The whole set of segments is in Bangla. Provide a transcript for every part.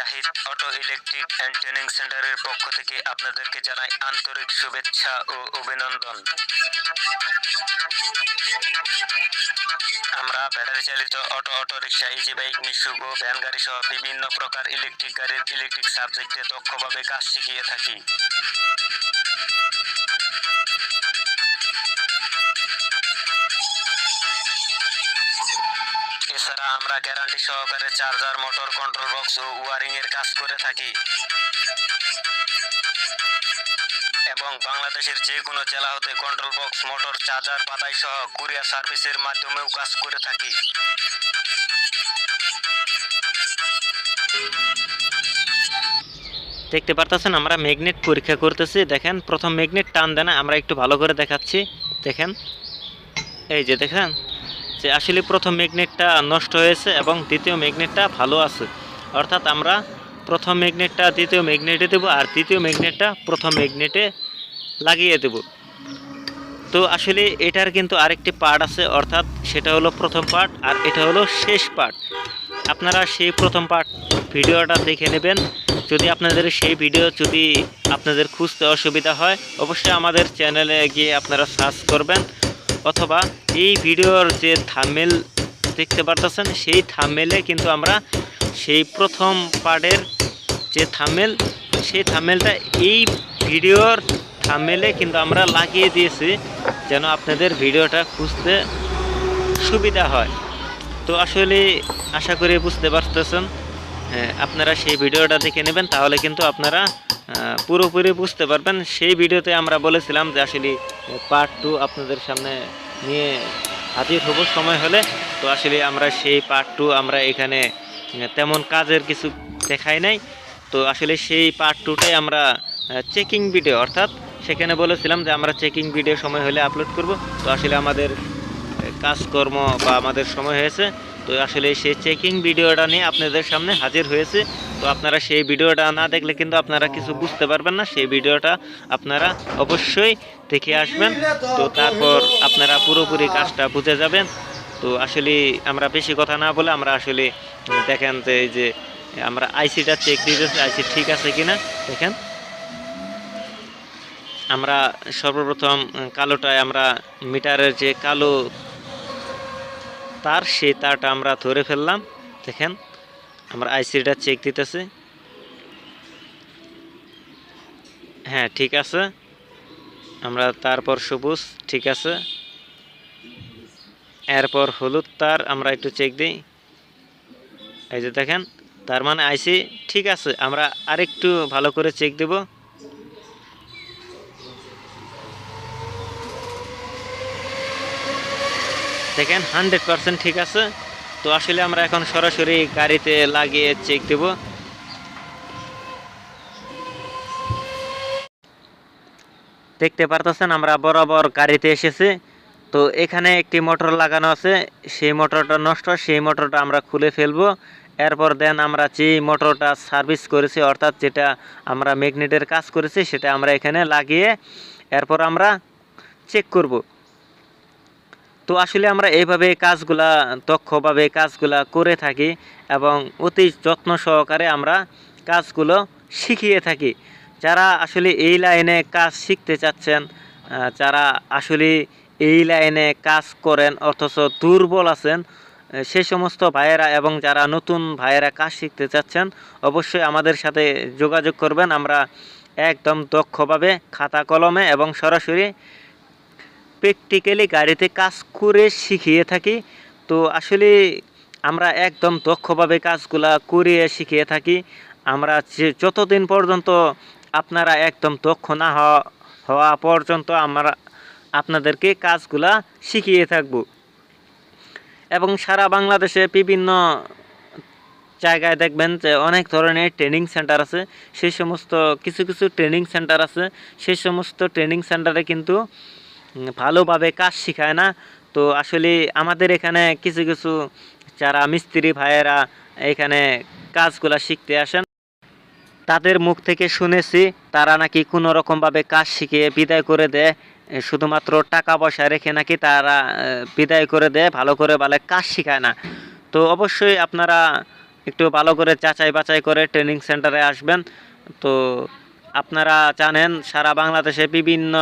Zahid auto electric and training সেন্টারের পক্ষ থেকে আপনাদেরকে জানাই আন্তরিক শুভেচ্ছা ও অভিনন্দন। আমরা ব্যাটারি চালিত auto auto rickshaw easy bike মিশুক ও ভ্যান গাড়ি সহ বিভিন্ন প্রকার ইলেকট্রিক গাড়ির ইলেকট্রিক সাবজেক্টে দক্ষভাবে কাজ শিখিয়ে থাকি। এছাড়া আমরা গ্যারান্টি সহকারে চার্জার মোটর কন্ট্রোল বক্স ও ওয়ারিং এর কাজ করে থাকি। এবং বাংলাদেশের যে কোনো জেলা হতে কন্ট্রোল বক্স মোটর চার্জার বাদাই সহ কুরিয়ার সার্ভিসের মাধ্যমেও কাজ করে থাকি। দেখতে পারতেছেন, আমরা ম্যাগনেট পরীক্ষা করতেছি। দেখেন, প্রথম ম্যাগনেট টান দেন, আমরা একটু ভালো করে দেখাচ্ছি। দেখেন, এই যে দেখেন যে আসলে প্রথম ম্যাগনেটটা নষ্ট হয়েছে এবং দ্বিতীয় ম্যাগনেটটা ভালো আছে। অর্থাৎ আমরা প্রথম ম্যাগনেটটা, দ্বিতীয় ম্যাগনেটে দেবো আর তৃতীয় ম্যাগনেটটা প্রথম ম্যাগনেটে লাগিয়ে দেব। তো আসলে এটার কিন্তু আরেকটি পার্ট আছে, অর্থাৎ সেটা হলো প্রথম পার্ট আর এটা হলো শেষ পার্ট আপনারা সেই প্রথম পার্ট ভিডিওটা দেখে নেবেন। যদি আপনাদের সেই ভিডিও যদি আপনাদের খুঁজতে অসুবিধা হয়, অবশ্যই আমাদের চ্যানেলে গিয়ে আপনারা সার্চ করবেন। অথবা এই ভিডিওর যে থামেল দেখতে পারতেছেন সেই থামেলে কিন্তু আমরা সেই প্রথম পার্টের যে থামেল সেই থামেলটা এই ভিডিওর থামেলে কিন্তু আমরা লাগিয়ে দিয়েছি যেন আপনাদের ভিডিওটা খুঁজতে সুবিধা হয়। তো আসলে আশা করি বুঝতে পারতেছেন হ্যাঁ, আপনারা সেই ভিডিওটা দেখে নেবেন তাহলে কিন্তু আপনারা পুরোপুরি বুঝতে পারবেন। সেই ভিডিওতে আমরা বলেছিলাম যে আসলে পার্ট টু আপনাদের সামনে নিয়ে হাজির হব সময় হলে। তো আসলে আমরা সেই পার্ট টু আমরা এখানে তেমন কাজের কিছু দেখাই নাই। তো আসলে সেই পার্ট টুটাই আমরা চেকিং ভিডিও অর্থাৎ সেখানে বলেছিলাম যে আমরা চেকিং ভিডিও সময় হলে আপলোড করব। তো আসলে আমাদের কাজকর্ম বা আমাদের সময় হয়েছে। তো আসলে সেই চেকিং ভিডিওটা নিয়ে আপনাদের সামনে হাজির হয়েছে। তো আপনারা সেই ভিডিওটা না দেখলে কিন্তু আপনারা কিছু বুঝতে পারবেন না। সেই ভিডিওটা আপনারা অবশ্যই দেখে আসবেন। তো তারপর আপনারা পুরোপুরি কাজটা বুঝে যাবেন। তো আসলে আমরা বেশি কথা না বলে আমরা আসলে দেখেন যে এই যে আমরা আইসিটা চেক দিতেছি, আইসি ঠিক আছে কিনা? দেখেন। আমরা সর্বপ্রথম কালোটায় আমরা মিটারের যে কালো তার সেই তারটা আমরা ধরে ফেললাম। দেখেন, আমরা আইসিটা চেক দিতেছি। হ্যাঁ ঠিক আছে। আমরা তারপর সবুজ, ঠিক আছে। এরপর হলুদ তার আমরা একটু চেক দিই। এই যে দেখেন, তার মানে আইসি, ঠিক আছে, আমরা আরেকটু ভালো করে চেক দেব। দেখেন হান্ড্রেড পার্সেন্ট ঠিক আছে। তো আসলে আমরা এখন সরাসরি গাড়িতে লাগিয়ে চেক দেব। দেখতে পারতেছেন, আমরা বরাবর গাড়িতে এসেছি। তো এখানে একটি মোটর লাগানো আছে। সেই মোটরটা নষ্ট, সেই মোটরটা আমরা খুলে ফেলব। এরপর দেন আমরা যে মোটরটা সার্ভিস করেছি, অর্থাৎ যেটা আমরা ম্যাগনেটের কাজ করেছি, সেটা আমরা এখানে লাগিয়ে এরপর আমরা চেক করব। তো আসলে আমরা এইভাবে কাজগুলা দক্ষভাবে কাজগুলা করে থাকি এবং অতি যত্ন সহকারে আমরা কাজগুলো শিখিয়ে থাকি। যারা আসলে এই লাইনে কাজ শিখতে চাচ্ছেন যারা আসলে এই লাইনে কাজ করেন অথচ দুর্বল আছেন সেই সমস্ত ভাইয়েরা এবং যারা নতুন ভাইয়েরা কাজ শিখতে চাচ্ছেন, অবশ্যই আমাদের সাথে যোগাযোগ করবেন। আমরা একদম দক্ষভাবে খাতা কলমে এবং সরাসরি প্র্যাকটিক্যালি গাড়িতে কাজ করে শিখিয়ে থাকি। তো আসলে আমরা একদম দক্ষভাবে কাজগুলা করিয়ে শিখিয়ে থাকি। আমরা যে যতদিন পর্যন্ত আপনারা একদম দক্ষ না হওয়া পর্যন্ত আমরা আপনাদেরকে কাজগুলা শিখিয়ে থাকব। এবং সারা বাংলাদেশে বিভিন্ন জায়গায় দেখবেন যে অনেক ধরনের ট্রেনিং সেন্টার আছে। সেই সমস্ত কিছু কিছু ট্রেনিং সেন্টার আছে। সেই সমস্ত ট্রেনিং সেন্টারে কিন্তু ভালোভাবে কাজ শেখায় না। তো আসলে আমাদের এখানে কিছু কিছু যারা মিস্ত্রি ভাইয়েরা এখানে কাজগুলা শিখতে আসেন, তাদের মুখ থেকে শুনেছি তারা নাকি কোনো রকমভাবে কাজ শিখিয়ে বিদায় করে দেয়। শুধুমাত্র টাকা পয়সা রেখে নাকি তারা বিদায় করে দেয়, ভালো করে বলে কাজ শেখায় না। তো অবশ্যই আপনারা একটু ভালো করে যাচাই বাছাই করে ট্রেনিং সেন্টারে আসবেন। তো আপনারা জানেন সারা বাংলাদেশে বিভিন্ন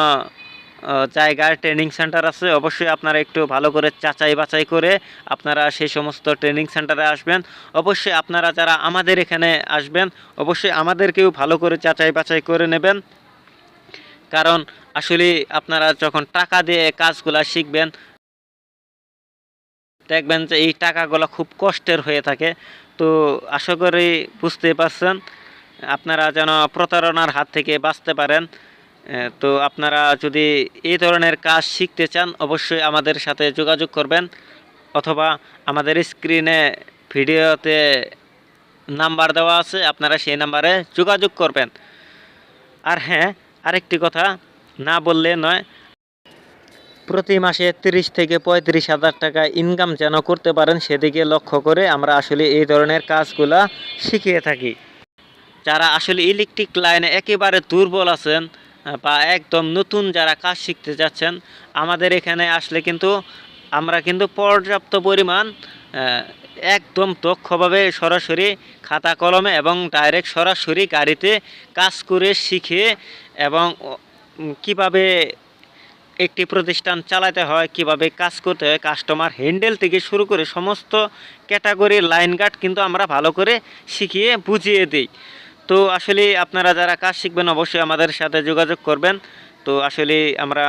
জায়গায় ট্রেনিং সেন্টার আছে, অবশ্যই আপনারা একটু ভালো করে যাচাই বাছাই করে আপনারা সেই সমস্ত ট্রেনিং সেন্টারে আসবেন। অবশ্যই আপনারা যারা আমাদের এখানে আসবেন, অবশ্যই আমাদেরকেও ভালো করে যাচাই বাছাই করে নেবেন। কারণ আসলে আপনারা যখন টাকা দিয়ে কাজগুলা শিখবেন, দেখবেন যে এই টাকাগুলো খুব কষ্টের হয়ে থাকে। তো আশা করি বুঝতে পারছেন, আপনারা যেন প্রতারণার হাত থেকে বাঁচতে পারেন। তো আপনারা যদি এই ধরনের কাজ শিখতে চান, অবশ্যই আমাদের সাথে যোগাযোগ করবেন অথবা আমাদের স্ক্রিনে ভিডিওতে নাম্বার দেওয়া আছে, আপনারা সেই নাম্বারে যোগাযোগ করবেন। আর হ্যাঁ আরেকটি কথা, না বললে নয়, প্রতি মাসে তিরিশ থেকে পঁয়ত্রিশ হাজার টাকা ইনকাম যেন করতে পারেন, সেদিকে লক্ষ্য করে আমরা আসলে এই ধরনের কাজগুলা শিখিয়ে থাকি। যারা আসলে ইলেকট্রিক লাইনে একেবারে দুর্বল আছেন বা একদম নতুন যারা কাজ শিখতে যাচ্ছেন, আমাদের এখানে আসলে কিন্তু আমরা কিন্তু পর্যাপ্ত পরিমাণ একদম দক্ষভাবে সরাসরি খাতা কলমে এবং ডাইরেক্ট সরাসরি গাড়িতে কাজ করে শিখে এবং কীভাবে একটি প্রতিষ্ঠান চালাতে হয়, কীভাবে কাজ করতে হয় কাস্টমার হ্যান্ডেল থেকে শুরু করে সমস্ত ক্যাটাগরির লাইন গার্ড কিন্তু আমরা ভালো করে শিখিয়ে বুঝিয়ে দিই। তো আসলে আপনারা যারা কাজ শিখবেন অবশ্যই আমাদের সাথে যোগাযোগ করবেন। তো আসলে আমরা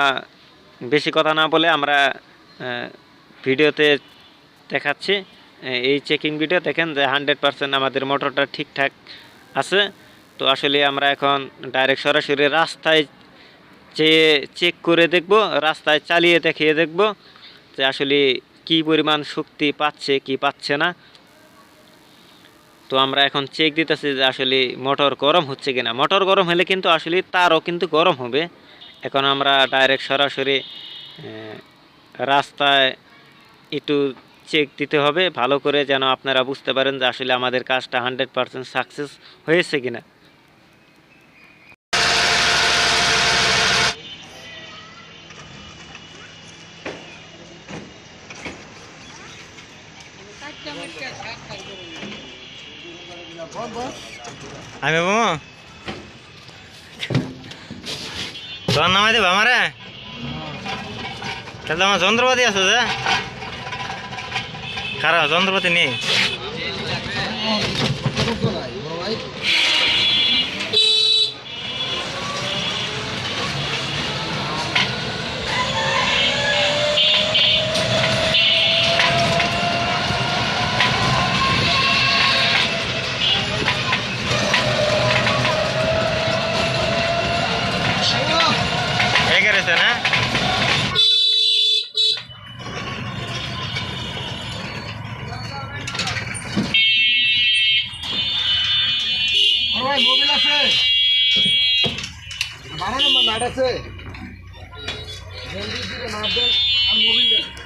বেশি কথা না বলে আমরা ভিডিওতে দেখাচ্ছি। এই চেকিং ভিডিও দেখেন যে হান্ড্রেড পার্সেন্ট আমাদের মোটরটা ঠিকঠাক আছে। তো আসলে আমরা এখন ডাইরেক্ট সরাসরি রাস্তায় যে চেক করে দেখব, রাস্তায় চালিয়ে দেখিয়ে দেখব যে আসলে কি পরিমাণ শক্তি পাচ্ছে, কি পাচ্ছে না। তো আমরা এখন চেক দিতেছি যে আসলে মোটর গরম হচ্ছে কিনা। মোটর গরম হলে কিন্তু আসলে তারও কিন্তু গরম হবে। এখন আমরা ডাইরেক্ট সরাসরি রাস্তায় একটু চেক দিতে হবে। ভালো করে যেন আপনারা বুঝতে পারেন যে আসলে আমাদের কাজটা হান্ড্রেড পারসেন্ট সাকসেস হয়েছে কিনা। আমি বাবু। তোর নামাই দেবো আমারে? তাহলে আমার যন্ত্রপাতি আছে যে। খারাপ যন্ত্রপাতি নেই এগারেছে না আর ভাই মোবিল আছে বারো নম্বর